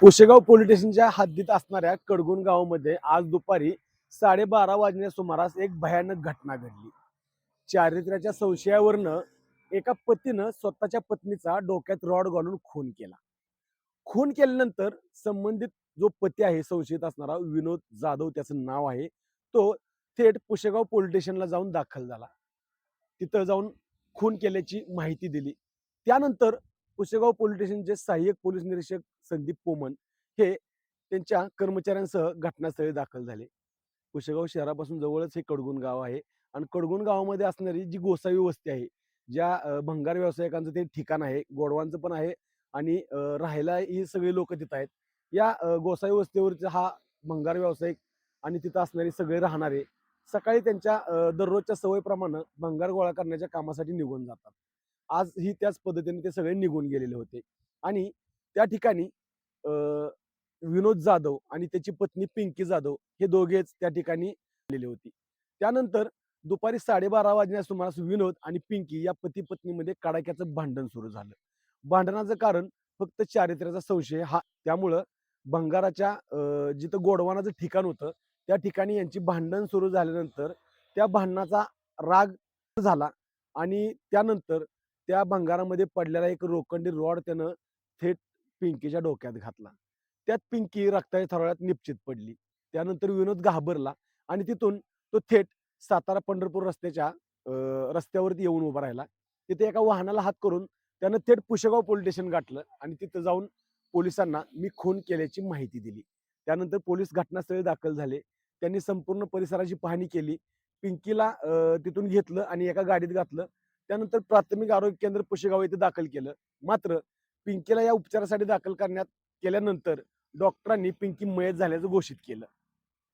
Pusegaon police स्टेशनच्या हद्दीत असणाऱ्या कडगुण गावामध्ये आज दुपारी साडेबारा वाजण्या सुमारास एक भयानक घटना घडली. चारित्र्याच्या संशयावरनं एका पतीनं स्वतःच्या पत्नीचा डोक्यात रॉड घालून खून केला. खून केल्यानंतर संबंधित जो पती आहे संशयित असणारा विनोद जाधव त्याचं नाव आहे तो थेट पुशेगाव पोलीस स्टेशनला जाऊन दाखल झाला. तिथं जाऊन खून केल्याची माहिती दिली. त्यानंतर पुशेगाव पोलीस स्टेशनचे सहाय्यक पोलीस निरीक्षक संदीप पोमन हे त्यांच्या कर्मचाऱ्यांसह घटनास्थळी दाखल झाले. पुशेगाव शहरापासून जवळच हे कडगुण गाव आहे आणि कडगुण गावामध्ये असणारी जी गोसावी वस्ती आहे ज्या भंगार व्यावसायिकांचं ते ठिकाण आहे गोडवांचं पण आहे आणि राहायला ही सगळे लोक तिथं आहेत. या गोसावी वस्तीवरचा हा भंगार व्यावसायिक आणि तिथं असणारे सगळे राहणारे सकाळी त्यांच्या दररोजच्या सवयीप्रमाणे भंगार गोळा करण्याच्या कामासाठी निघून जातात. आज ही त्याच पद्धतीने ते सगळे निघून गेलेले होते. आणि त्या ठिकाणी विनोद जाधव आणि त्याची पत्नी पिंकी जाधव हे दोघेच त्या ठिकाणी आलेले होते. त्यानंतर दुपारी साडेबारा वाजण्यास सुमारास विनोद आणि पिंकी या पती पत्नीमध्ये कडाक्याचं भांडण सुरू झालं. भांडणाचं कारण फक्त चारित्र्याचा संशय हा त्यामुळं भंगाराच्या जिथं गोडवानाचं ठिकाण होतं त्या ठिकाणी यांची भांडण सुरू झाल्यानंतर त्या भांडणाचा राग झाला आणि त्यानंतर त्या भंगारामध्ये पडलेला एक रोखंडी रॉड त्यानं थेट पिंकीच्या डोक्यात घातला. त्यात पिंकी रक्ताच्या थरोळ्यात निश्चित पडली. त्यानंतर विनोद घाबरला आणि तिथून तो थेट सातारा पंढरपूर रस्त्याच्या रस्त्यावरती येऊन उभा राहिला. तिथे एका वाहनाला हात करून त्यानं थेट पुशेगाव पोलीस स्टेशन गाठलं आणि तिथं जाऊन पोलिसांना मी खून केल्याची माहिती दिली. त्यानंतर पोलीस घटनास्थळी दाखल झाले. त्यांनी संपूर्ण परिसराची पाहणी केली. पिंकीला तिथून घेतलं आणि एका गाडीत घातलं. त्यानंतर प्राथमिक आरोग्य केंद्र पुशेगाव येथे दाखल केलं. मात्र पिंकीला या उपचारासाठी दाखल करण्यात केल्यानंतर डॉक्टरांनी पिंकी मयत झाल्याचं घोषित केलं.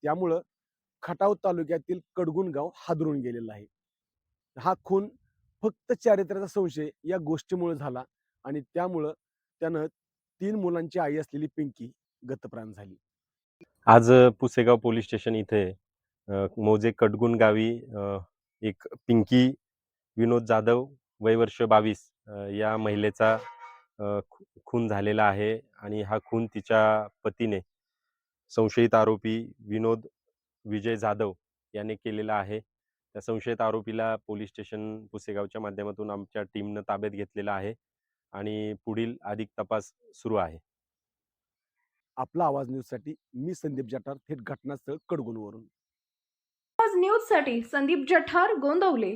त्यामुळं खटाव तालुक्यातील कडगुण गाव हादरून गेलेलं आहे. हा खून फक्त चारित्र्याचा संशय या गोष्टीमुळे झाला आणि त्यामुळं त्यानं तीन मुलांची आई असलेली पिंकी गतप्राण झाली. आज पुसेगाव पोलीस स्टेशन इथे मोजे कडगुण गावी एक पिंकी विनोद जाधव वय वर्ष बावीस या महिलेचा खून झालेला आहे आणि हा खून तिच्या पतीने संशयित आरोपी विनोद विजय जाधव याने केलेला आहे. त्या संशयित आरोपीला पोलीस स्टेशन पुसेगावच्या माध्यमातून आमच्या टीमनं ताब्यात घेतलेला आहे आणि पुढील अधिक तपास सुरू आहे. आपला आवाज न्यूजसाठी मी संदीप जटार थेट घटनास्थळ कडगुणवरून. आज न्यूजसाठी संदीप जठार गोंदवले.